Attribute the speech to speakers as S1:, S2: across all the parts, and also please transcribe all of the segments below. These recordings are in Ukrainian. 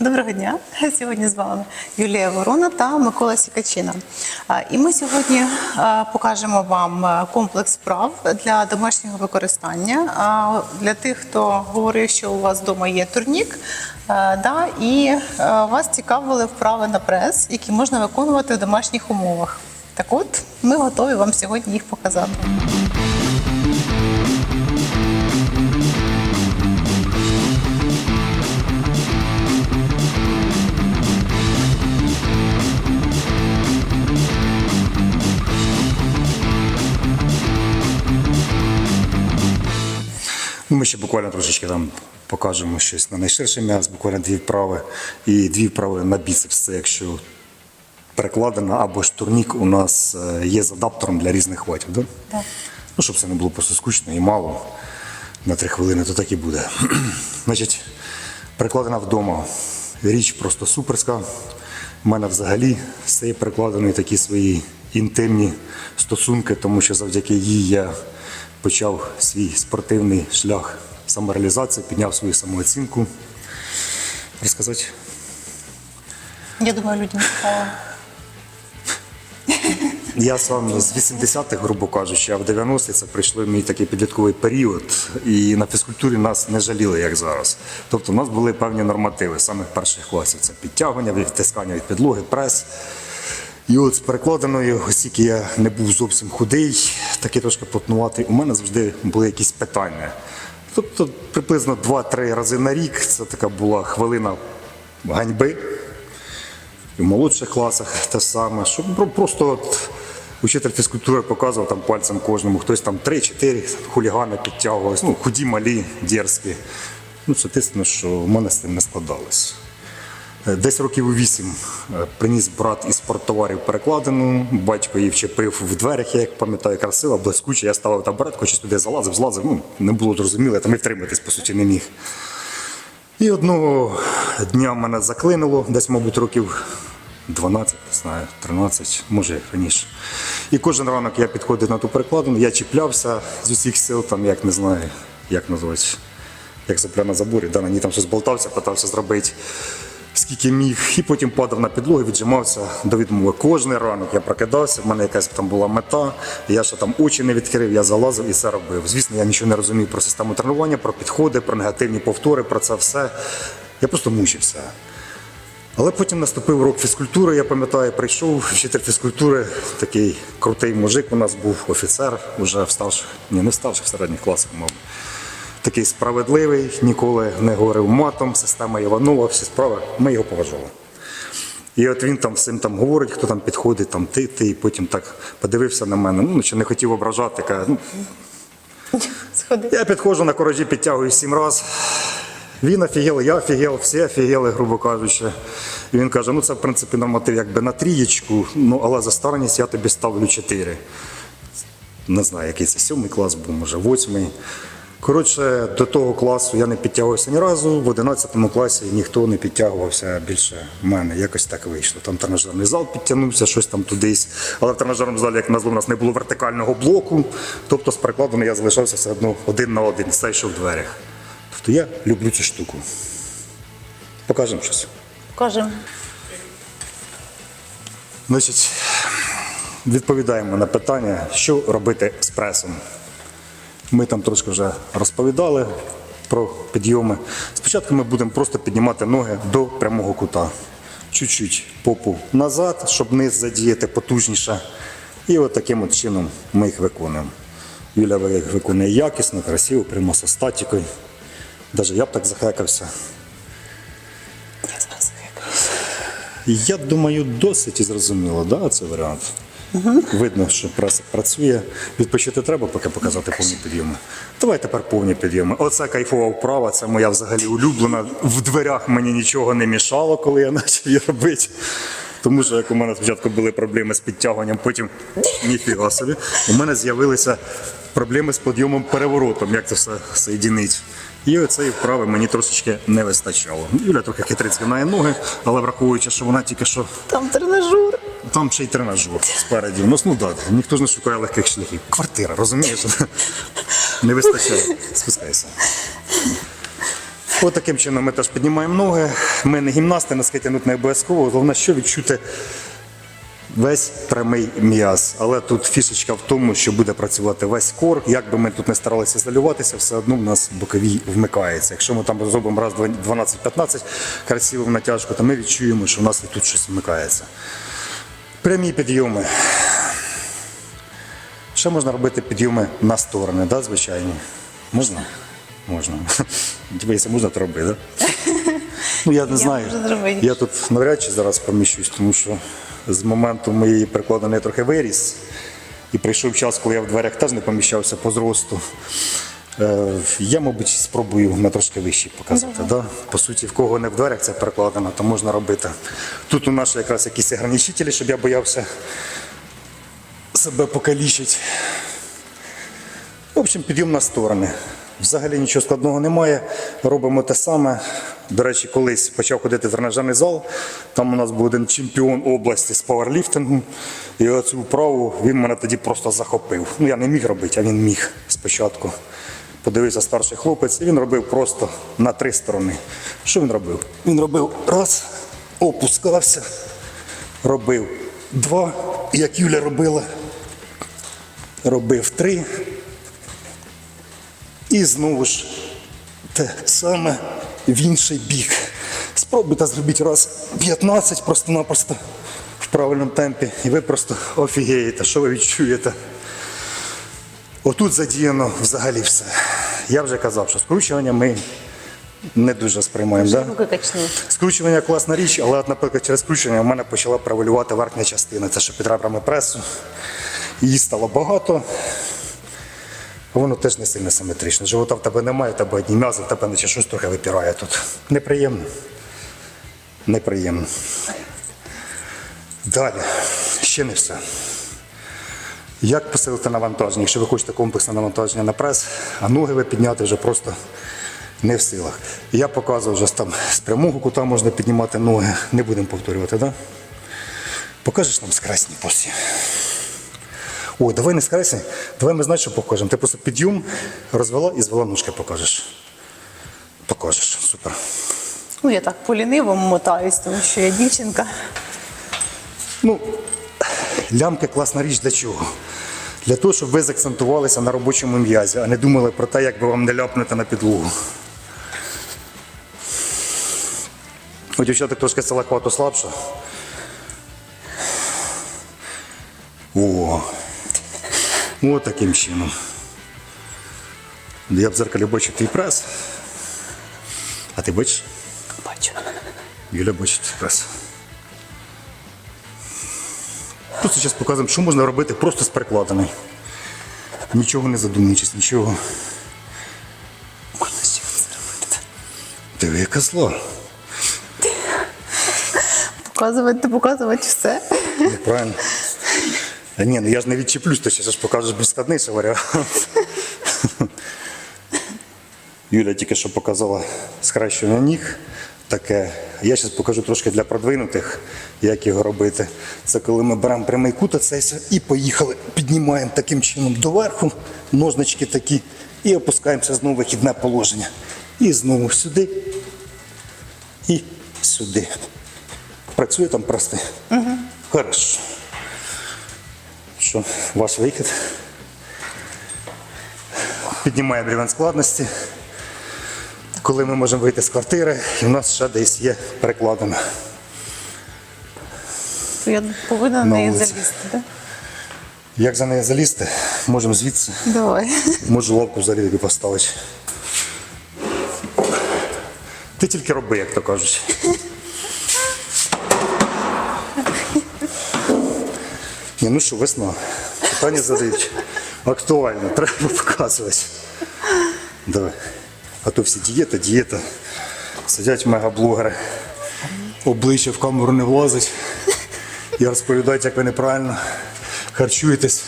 S1: Доброго дня. Сьогодні з вами Юлія Ворона та Микола Сікачина. І ми сьогодні покажемо вам комплекс вправ для домашнього використання. Для тих, хто говорив, що у вас вдома є турнік, да, і вас цікавили вправи на прес, які можна виконувати в домашніх умовах. Так от, ми готові вам сьогодні їх показати.
S2: Ну, Ми ще буквально трошечки там покажемо щось на найширший м'яз, буквально дві вправи і дві вправи на біцепс. Це якщо перекладена або ж турнік у нас е, є з адаптером для різних хватів. Да?
S1: Так.
S2: Ну, щоб це не було просто скучно і мало на три хвилини, то так і буде. Значить, перекладена вдома. Річ просто суперська. У мене взагалі з цією перекладеною такі свої інтимні стосунки, тому що завдяки їй я почав свій спортивний шлях самореалізації, підняв свою самооцінку. Розказати?
S1: Я думаю, людям цікаво.
S2: Я сам з 80-х, грубо кажучи, а в 90-ті це прийшло мій такий підлітковий період, і на фізкультурі нас не жаліли, як зараз. Тобто, у нас були певні нормативи саме в перших класів. Це підтягування, відтискання від підлоги, прес. І от з перекладеною, оскільки я не був зовсім худий, такий трошки плотнуватий, у мене завжди були якісь питання. Тобто приблизно 2-3 рази на рік це така була хвилина ганьби і в молодших класах те саме, що просто от учитель фізкультури показував там пальцем кожному, хтось там 3-4 хулігани підтягувалися, ну, худі, малі, дерзкі. Ну, соответственно, що в мене з цим не складалось. Е, Десь років у вісім е, приніс брат із спорттоварів перекладину, батько її вчепив в дверях, я як пам'ятаю, красиво, блискуче. Я ставив табуретку, щось туди залазив, злазив. Ну, не було зрозуміло, там і втриматись, по суті, не міг. І одного дня мене заклинило, десь, мабуть, років 12, не знаю, 13, може раніше. І кожен ранок я підходив на ту перекладину, я чіплявся з усіх сил, там, як не знаю, як називається, як запля на заборі, да, ній там щось болтався, питався зробити. Скільки міг, і потім падав на підлогу, віджимався до відмови. Кожний ранок я прокидався, в мене якась там була мета, я ще там очі не відкрив, я залазив і це робив. Звісно, я нічого не розумів про систему тренування, про підходи, про негативні повтори, про це все. Я просто мучився. Але потім наступив урок фізкультури, я пам'ятаю, прийшов вчитель фізкультури, такий крутий мужик у нас був, офіцер, вже в старших, ні, не в старших, в середніх класах, мабуть. Такий справедливий, ніколи не говорив матом, система Іванова, всі справи, ми його поважали. І от він там всім там говорить, хто там підходить, там ти, ти, і потім так подивився на мене, ну, що не хотів ображати, каже, ну,
S1: Сходи.
S2: я підходжу на корожі, підтягую сім раз. Він офігел, я офігел, всі офігели, грубо кажучи. І він каже: ну це в принципі норматив якби на трієчку, ну але за старанність я тобі ставлю чотири. Не знаю, який це сьомий клас був, може восьмий. Коротше, до того класу я не підтягувався ні разу. В 11 класі ніхто не підтягувався більше мене. Якось так вийшло. Там тренажерний зал підтягнувся, щось там тудись. Але в тренажерному залі, як назло, у нас не було вертикального блоку. Тобто з перекладом я залишався все одно один на один, все йшов в дверях. Тобто я люблю цю штуку. Покажемо щось.
S1: Кажемо.
S2: Значить, відповідаємо на питання, що робити з пресом. Ми там трошки вже розповідали про підйоми. Спочатку ми будемо просто піднімати ноги до прямого кута. Чуть-чуть попу назад, щоб низ задіяти потужніше. І от таким от чином ми їх виконуємо. Юля їх виконує якісно, красиво, прямо зі статікою. Навіть я б так захекався.
S1: Я
S2: думаю, досить і зрозуміло, да, це варіант. Видно, що прес працює. Відпочити треба, поки показати повні підйоми. Давай тепер повні підйоми. Оце кайфова вправа, це моя взагалі улюблена. В дверях мені нічого не мішало, коли я почав її робити. Тому що як у мене спочатку були проблеми з підтягуванням, потім ніфіга собі. У мене з'явилися проблеми з підйомом переворотом, як це все соєдинить. І оцеї вправи мені трошечки не вистачало. Юля трохи хитрить згинає ноги, але враховуючи, що вона тільки що
S1: Там тренажер.
S2: там ще й тренажер спереді. Ну, ну так, ніхто ж не шукає легких шляхів. Квартира, розумієш? Не вистачає. Спускайся. От таким чином ми теж піднімаємо ноги. Ми не гімнасти, тягнути не обов'язково. Головне, що відчути весь прямий м'яз. Але тут фішечка в тому, що буде працювати весь кор. Як би ми тут не старалися ізолюватися, все одно в нас боковій вмикається. Якщо ми там зробимо раз 12-15 красиво в натяжку, то ми відчуємо, що в нас і тут щось вмикається. Прямі підйоми. Ще можна робити підйоми на сторони, да, звичайні? Можна? Можна. Дивися, можна то робити, так? Ну, я не
S1: Я
S2: знаю. Я тут навряд чи зараз поміщусь, тому що з моменту моєї прикладу трохи виріс. І прийшов час, коли я в дверях теж не поміщався по зросту. Е, Я, мабуть, спробую на трошки вищі показати. Да? По суті, в кого не в дверях це перекладено, то можна робити. Тут у нас якраз якісь ограничителі, щоб я боявся себе покалічить. В общем, підйом на сторони. Взагалі нічого складного немає. Робимо те саме. До речі, колись почав ходити в тренажерний зал. Там у нас був один чемпіон області з пауерліфтингу. І оцю вправу він мене тоді просто захопив. Ну я не міг робити, а він міг спочатку. Подивився старший хлопець, і він робив просто на три сторони. Що він робив? Він робив раз, опускався, робив два, як Юля робила, робив три. І знову ж те саме в інший бік. Спробуйте зробити раз 15 просто-напросто в правильному темпі, і ви просто офігієте, що ви відчуєте. Отут задіяно взагалі все. Я вже казав, що скручування ми не дуже сприймаємо. Да? Скручування класна річ, але, от, наприклад, через скручування в мене почала превалювати верхня частина. Це що під ребрами пресу. Її стало багато. Воно теж не сильно симетрично. Живота в тебе немає, в тебе одні м'язи, в тебе наче щось трохи випирає тут. Неприємно. Неприємно. Далі. Ще не все. Як посилити навантаження? Якщо ви хочете комплексне навантаження на прес, а ноги ви підняти вже просто не в силах. Я показував вже там з прямого можна піднімати ноги. Не будемо повторювати, так? Да? Покажеш нам скресні посі. Ой, давай не скресні, давай ми знаєш, що покажемо. Ти просто підйом розвела і звела ножки покажеш. Покажеш, супер.
S1: Ну, я так по-лінивому мотаюсь, тому що я дівчинка.
S2: Ну, лямки класна річ для чого? Для того, щоб ви заакцентувалися на робочому м'язі, а не думали про те, як би вам не ляпнути на підлогу. У дівчаток трошки салаквату слабше. О, о, таким чином. Я в дзеркалі бачу твій прес. А ти бачиш?
S1: Бачу.
S2: Юля бачить твій прес. Тут зараз показуємо, що можна робити просто з перекладами. Нічого не задумуючись, нічого.
S1: Можна ще зробити.
S2: Диви, яка зла.
S1: Показувати, показувати все.
S2: Правильно. Ні, ну я ж не відчіплюсь, то зараз покажеш більш складніший варіант. Юля тільки що показала схрещення ніг. Таке. Я зараз покажу трошки для продвинутих, як його робити. Це коли ми беремо прямий кут оцей і поїхали, піднімаємо таким чином доверху, ножнички такі, і опускаємося знову в вихідне положення. І знову сюди і сюди. Працює там просто. Угу. Хорошо. Що, ваш вихід? Піднімаємо рівень складності. Коли ми можемо вийти з квартири, і в нас ще десь є перекладина.
S1: Я повинна на неї
S2: вулиці.
S1: залізти, так?
S2: Як за неї залізти? Можемо звідси.
S1: Давай.
S2: Можу лапку взагалі тобі поставити. Ти тільки роби, як то кажуть. Ні, ну що, весна. Питання задають. Актуально, треба показувати. Давай. А то всі дієта, дієта. Сидять мегаблогери. Обличчя в камеру не влазить. І розповідають, як ви неправильно харчуєтесь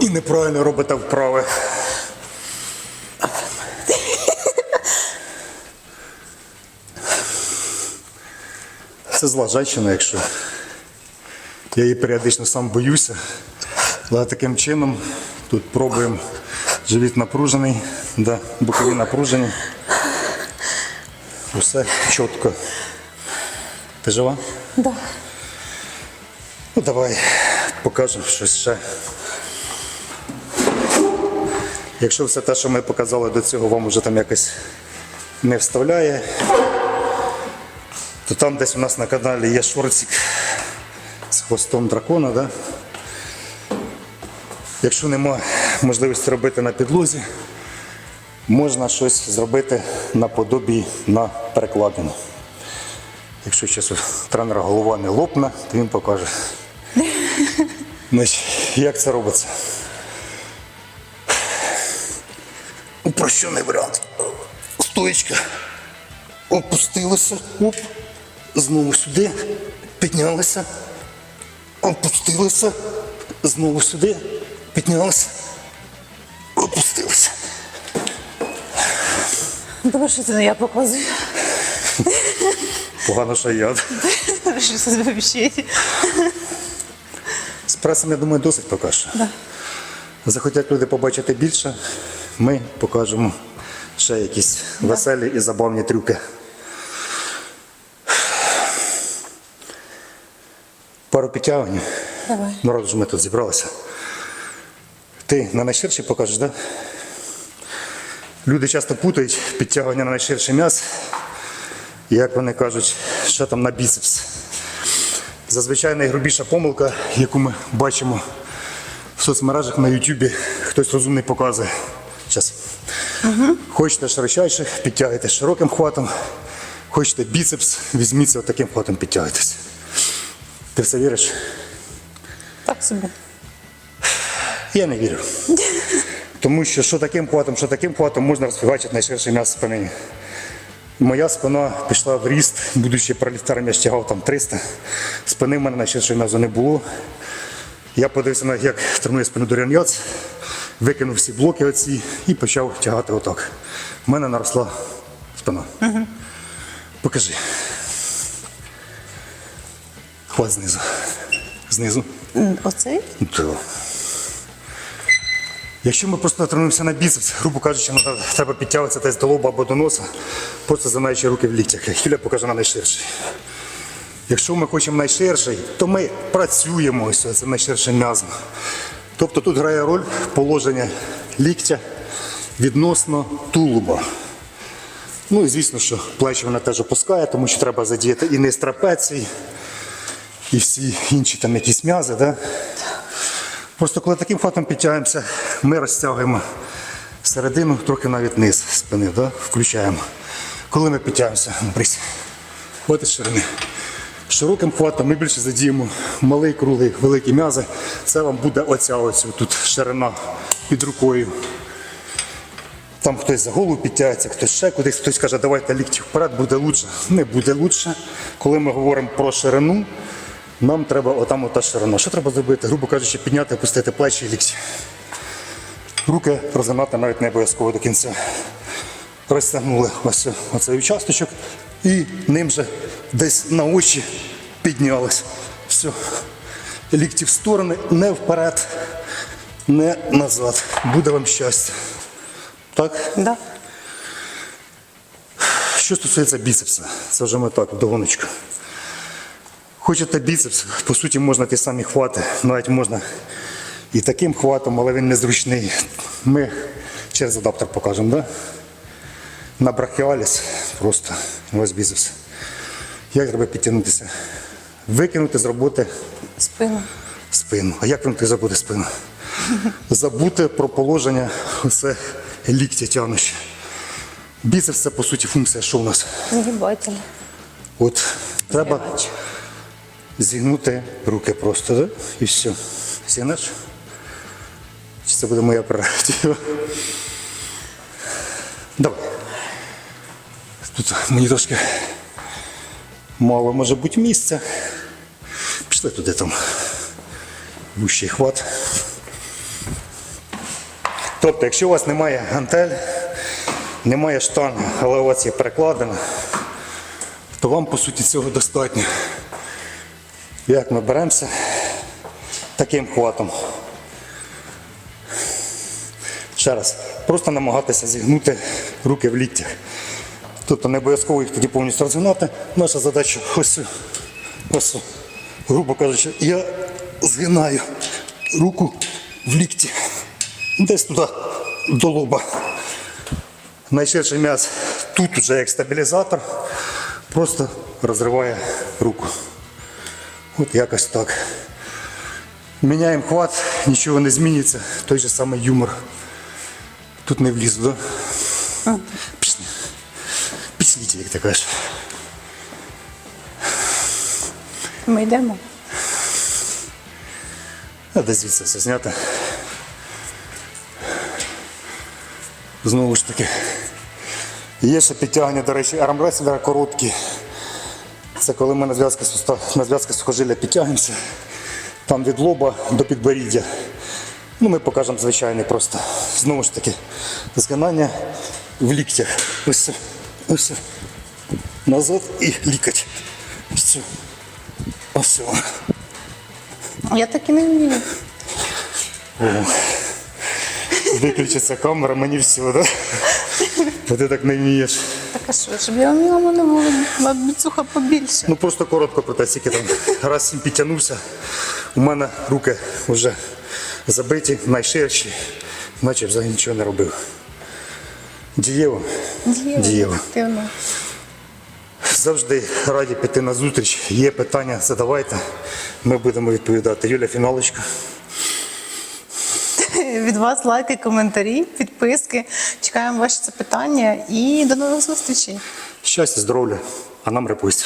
S2: і неправильно робите вправи. Це зла жінка, якщо я її періодично сам боюся. Але таким чином тут пробуємо живіт напружений, да, бокові напружені. Усе чітко. Ти жива?
S1: Да.
S2: Ну давай покажемо щось ще. Якщо все те, що ми показали до цього, вам вже там якось не вставляє, то там десь у нас на каналі є шортик з хвостом дракона. Да? Якщо нема можливості робити на підлозі, можна щось зробити наподобі на перекладину. Якщо зараз у тренера голова не лопне, то він покаже. Значить, як це робиться? Упрощений варіант. Стоечка. Опустилися. Оп. Знову сюди. Піднялися. Опустилися. Знову сюди. Піднялися. Опустилися.
S1: Добре, що це не я показую.
S2: Погано, що я.
S1: Що це взагалі?
S2: З пресом, я думаю, досить поки що. Захотять люди побачити більше, ми покажемо ще якісь веселі і забавні трюки. Пару підтягувань.
S1: Давай.
S2: Раз ж ми тут зібралися. Ти на найширший покажеш, так? Да? Люди часто путають підтягування на найширший м'яз, як вони кажуть, що там на біцепс. Зазвичай найгрубіша помилка, яку ми бачимо в соцмережах на Ютубі, хтось розумний показує. Зараз. Хочете широчайше, підтягуйте широким хватом. Хочете біцепс, візьміться таким хватом, підтягуйтесь. Ти в це віриш?
S1: Так собі.
S2: Я не вірю. Тому що що таким хватом, що таким хватом можна розфігачити найширший м'яз спини. Моя спина пішла в ріст, будучи проліфтаром, я ж тягав там 300. Спини в мене найширшого м'язу не було. Я подивився, на як тренує спину Доріан Яц, викинув всі блоки оці і почав тягати отак. У мене наросла спина. Покажи. Хват знизу. Знизу.
S1: Оцей?
S2: Да. Якщо ми просто тренуємося на біцепс, грубо кажучи, нам треба підтягуватися десь до лоба або до носа, просто замаючи руки в ліктях. Юля покаже на найширший. Якщо ми хочемо найширший, то ми працюємо ось цим найширшим м'язом. Тобто тут грає роль положення ліктя відносно тулуба. Ну і звісно, що плечі вона теж опускає, тому що треба задіяти і низ трапеції, і всі інші там якісь м'язи. Да? Просто коли таким хватом підтягуємося, ми розтягуємо середину, трохи навіть низ спини, да? включаємо. Коли ми от із ширини. Широким хватом ми більше задіємо малий, круглий, великі м'язи. Це вам буде оця ось тут ширина під рукою. Там хтось за голову підтягується, хтось ще кудись, хтось каже, давайте лікті вперед, буде лучше. Не буде лучше. Коли ми говоримо про ширину, нам треба отам ота ширина. Що треба зробити? Грубо кажучи, підняти, опустити плечі і лікті. Руки розгинати навіть не обов'язково до кінця. Розтягнули ось оцей участочок і ним же десь на очі піднялись. Все. Лікті в сторони, не вперед, не назад. Буде вам щастя. Так?
S1: Да.
S2: Що стосується біцепса, це вже ми так, вдогоночку. Хочете біцепс, по суті, можна ті самі хвати, навіть можна і таким хватом, але він незручний. Ми через адаптер покажемо, да? На брахіаліс просто ось біцепс. Як треба підтягнутися? Викинути з роботи
S1: Спину.
S2: спину. А як викинути з роботи спину? Забути про положення оце ліктя тягнуще. Біцепс це по суті функція, що у нас?
S1: Згибатель.
S2: От треба
S1: Згибач.
S2: Зігнути руки просто, да? і все. Зігнеш? Чи це буде моя прерогатива? Давай. Тут мені трошки мало може бути місця. Пішли туди там. Вущий хват. Тобто, якщо у вас немає гантель, немає штанги, але у вас є перекладина, то вам по суті цього достатньо. Як ми беремося таким хватом. Ще раз, просто намагатися зігнути руки в ліктях. Тобто не обов'язково їх тоді повністю розгинати. Наша задача ось, ось, грубо кажучи, я згинаю руку в лікті. Десь туди до лоба. Найширший м'яз тут вже як стабілізатор, просто розриває руку. От якось так. Міняємо хват, нічого не зміниться, той же самий юмор. Тут не влізу, да? Пішли. Пішліть, як ти кажеш.
S1: Ми йдемо.
S2: А де звідси все зняти. Знову ж таки. Є ще підтягування, до речі, армреслера короткі. Це коли ми на зв'язки, на зв'язки сухожилля підтягнемося. Там від лоба до підборіддя. Ну, ми покажемо звичайний просто. Знову ж таки, згинання в ліктях. Ось це. Ось це. Назад і лікоть. Ось це. Ось.
S1: Я так і не вмію.
S2: Виключиться камера, мені все, да? Бо ти так не вмієш.
S1: Так а що, щоб я вміла, в мене було бабіцуха побільше.
S2: Ну просто коротко про те, скільки там раз сім підтягнувся. У мене руки вже забиті, найширші, наче взагалі нічого не робив. Дієво. Дієво.
S1: Ефективно.
S2: Завжди раді піти на зустріч. Є питання, задавайте. Ми будемо відповідати. Юля Фіналочка.
S1: Від вас лайки, коментарі, підписки. Чекаємо ваші запитання і до нових зустрічей.
S2: Щастя, здоров'я, а нам репусть.